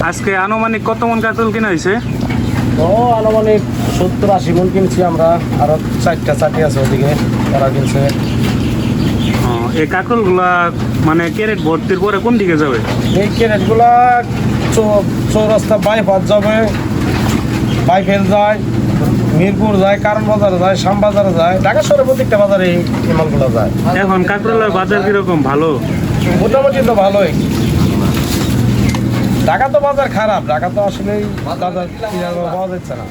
আজকে আনুমানিক কত মন কাতল কিনা হয়েছে তো আনুমানিক সত্তর আশি মন কিনছি আমরা। আরও চারটা চারটি আছে ওদিকে ওরা কিনছে। এই কাকলগুলা মানে ক্যারেট ভর্তির পরে কোন দিকে যাবে? এই ক্যারেটগুলা চৌ- চৌরাস্তা বাইপাস যাবে বাইফেল যায় মিরপুর যায় কারণ বাজারে যায় শ্যামবাজারে যায় ঢাকা শহরের প্রত্যেকটা বাজারে এই মালগুলো যায়। এখন কাকরোলের বাজার কীরকম ভালো? মোটামুটি তো ভালোই। ঢাকা তো বাজার খারাপ, ঢাকা তো বাজার পাওয়া যাচ্ছে না।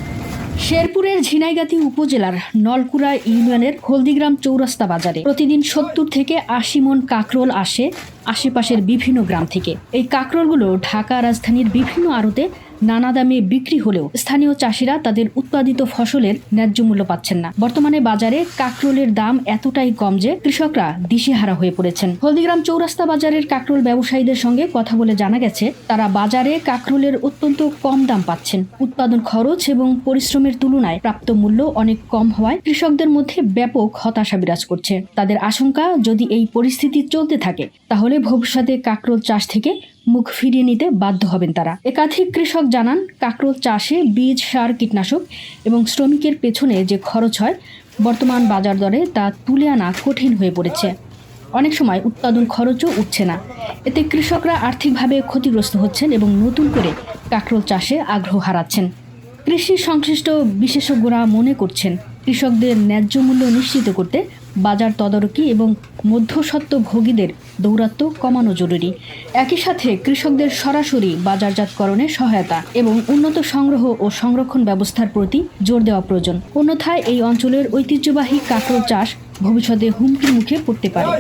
শেরপুরের ঝিনাইগাতি উপজেলার নলকুড়া ইউনিয়নের হলদিগ্রাম চৌরাস্তা বাজারে প্রতিদিন সত্তর থেকে আশি মন কাকরোল আসে আশেপাশের বিভিন্ন গ্রাম থেকে। এই কাকরোলগুলো ঢাকা রাজধানীর বিভিন্ন আড়তে নানা দামে বিক্রি হলেও স্থানীয় চাষিরা তাদের উৎপাদিত ফসলের ন্যায্য মূল্য পাচ্ছেন না। বর্তমানে বাজারে কাকরোলের দাম এতটাই কম যে কৃষকরা দিশেহারা হয়ে পড়েছেন। হলদিগ্রাম চৌরাস্তা বাজারের কাকরোল ব্যবসায়ীদের সঙ্গে কথা বলে জানা গেছে, তারা বাজারে কাকরোলের অত্যন্ত কম দাম পাচ্ছেন। উৎপাদন খরচ এবং পরিশ্রমের তুলনায় প্রাপ্ত মূল্য অনেক কম হওয়ায় কৃষকদের মধ্যে ব্যাপক হতাশা বিরাজ করছে। তাদের আশঙ্কা, যদি এই পরিস্থিতি চলতে থাকে, তাহলে ভবিষ্যতে কাকরোল চাষ থেকে মুখ ফিরিয়ে নিতে বাধ্য হবেন তারা। একাধিক কৃষক জানান, কাকরোল চাষে বীজ, সার, কীটনাশক এবং শ্রমিকের পেছনে যে খরচ হয়, বর্তমান বাজার দরে তা তুলে আনা কঠিন হয়ে পড়েছে। অনেক সময় উৎপাদন খরচও উঠছে না। এতে কৃষকরা আর্থিকভাবে ক্ষতিগ্রস্ত হচ্ছেন এবং নতুন করে কাকরোল চাষে আগ্রহ হারাচ্ছেন। কৃষি সংশ্লিষ্ট বিশেষজ্ঞরা মনে করছেন, কৃষকদের ন্যায্য মূল্য নিশ্চিত করতে বাজার তদারকি এবং মধ্যস্বত্বভোগীদের দৌরাত্ম কমানো জরুরি। একই সাথে কৃষকদের সরাসরি বাজারজাতকরণে সহায়তা এবং উন্নত সংগ্রহ ও সংরক্ষণ ব্যবস্থার প্রতি জোর দেওয়া প্রয়োজন। অন্যথায় এই অঞ্চলের ঐতিহ্যবাহী কাঁকড় চাষ ভবিষ্যতে হুমকির মুখে পড়তে পারে।